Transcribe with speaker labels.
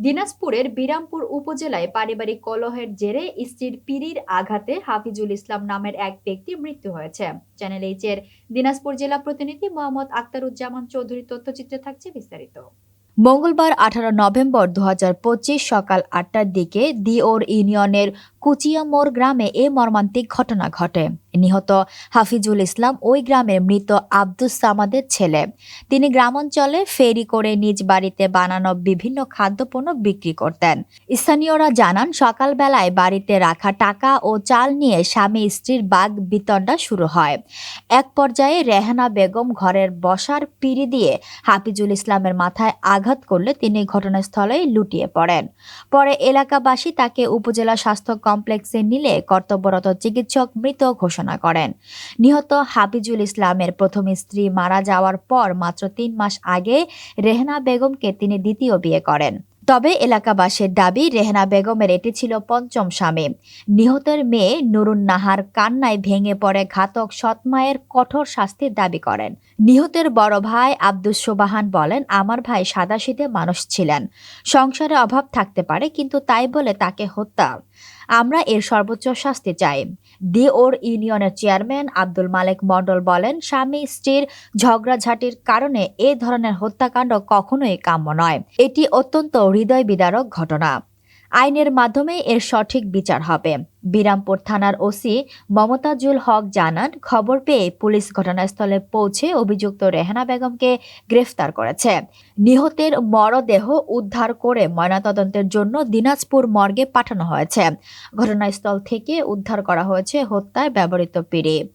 Speaker 1: দিনাজপুরের বিরামপুর উপজেলায় পারিবারিক কলহের জেরে স্ত্রীর পিড়ির আঘাতে হাফিজুল ইসলাম নামের এক ব্যক্তির মৃত্যু হয়েছে। চ্যানেল এইচ এর দিনাজপুর জেলা প্রতিনিধি মোহাম্মদ আক্তারুজ্জামান চৌধুরীর তথ্যচিত্রে থাকছে বিস্তারিত। মঙ্গলবার আঠারো নভেম্বর দু হাজার পঁচিশ সকাল আটটার দিকে দিওর ইউনিয়নের কুচিয়ামোড় গ্রামে এ মর্মান্তিক ঘটনা ঘটে। নিহত হাফিজুল ইসলাম ওই গ্রামের মৃত আব্দুস সামাদের ছেলে। তিনি গ্রামাঞ্চলে ফেরি করে নিজ বাড়িতে বানানো বিভিন্ন খাদ্যপণ্য বিক্রি করতেন। স্থানীয়রা জানান, সকালবেলায় বাড়িতে রাখা টাকা ও চাল নিয়ে স্বামী স্ত্রীর বাঘ বিতণ্ডা শুরু হয়। এক পর্যায়ে রেহানা বেগম ঘরের বসার পিড়ি দিয়ে হাফিজুল ইসলামের মাথায় আঘাত করলে তিনি ঘটনাস্থলেই লুটিয়ে পড়েন। পরে এলাকাবাসী তাকে উপজেলা স্বাস্থ্য কমপ্লেক্সে নিলে কর্তব্যরত চিকিৎসক মৃত ঘোষণা করেন। নিহত হাফিজুল ইসলামের প্রথম স্ত্রী মারা যাওয়ার পর মাত্র তিন মাস আগে রেহনা বেগমকে তিনি দ্বিতীয় বিয়ে করেন। তবে এলাকাবাসীর দাবি, রেহনা বেগমের এটি ছিল পঞ্চম স্বামী। নিহতের মেয়ে নুরুন নাহার কান্নায় ভেঙে পড়ে ঘাতক সৎমায়ের কঠোর শাস্তির দাবি করেন। নিহতের বড় ভাই আব্দুস সোবাহান বলেন, আমার ভাই সাদাশীতে মানুষ ছিলেন। সংসারে অভাব থাকতে পারে, কিন্তু তাই বলে তাকে হত্যা আমরা এর সর্বোচ্চ শাস্তি চাই। দি ওর ইউনিয়নের চেয়ারম্যান আব্দুল মালেক মন্ডল বলেন, স্বামী স্ত্রীর ঝগড়াঝাটির কারণে এ ধরনের হত্যাকাণ্ড কখনোই কাম্য নয়। এটি অত্যন্ত হৃদয় বিদারক ঘটনা। আইনের মাধ্যমে এর সঠিক বিচার হবে। বিরামপুর থানার ওসি মমতাজুল হক জানান, খবর পেয়ে পুলিশ ঘটনাস্থলে পৌঁছে অভিযুক্ত রেহানা বেগমকে গ্রেফতার করেছে। নিহতের মরদেহ উদ্ধার করে ময়নাতদন্তের জন্য দিনাজপুর মর্গে পাঠানো হয়েছে। ঘটনাস্থল থেকে উদ্ধার করা হয়েছে হত্যায় ব্যবহৃত পিড়ি।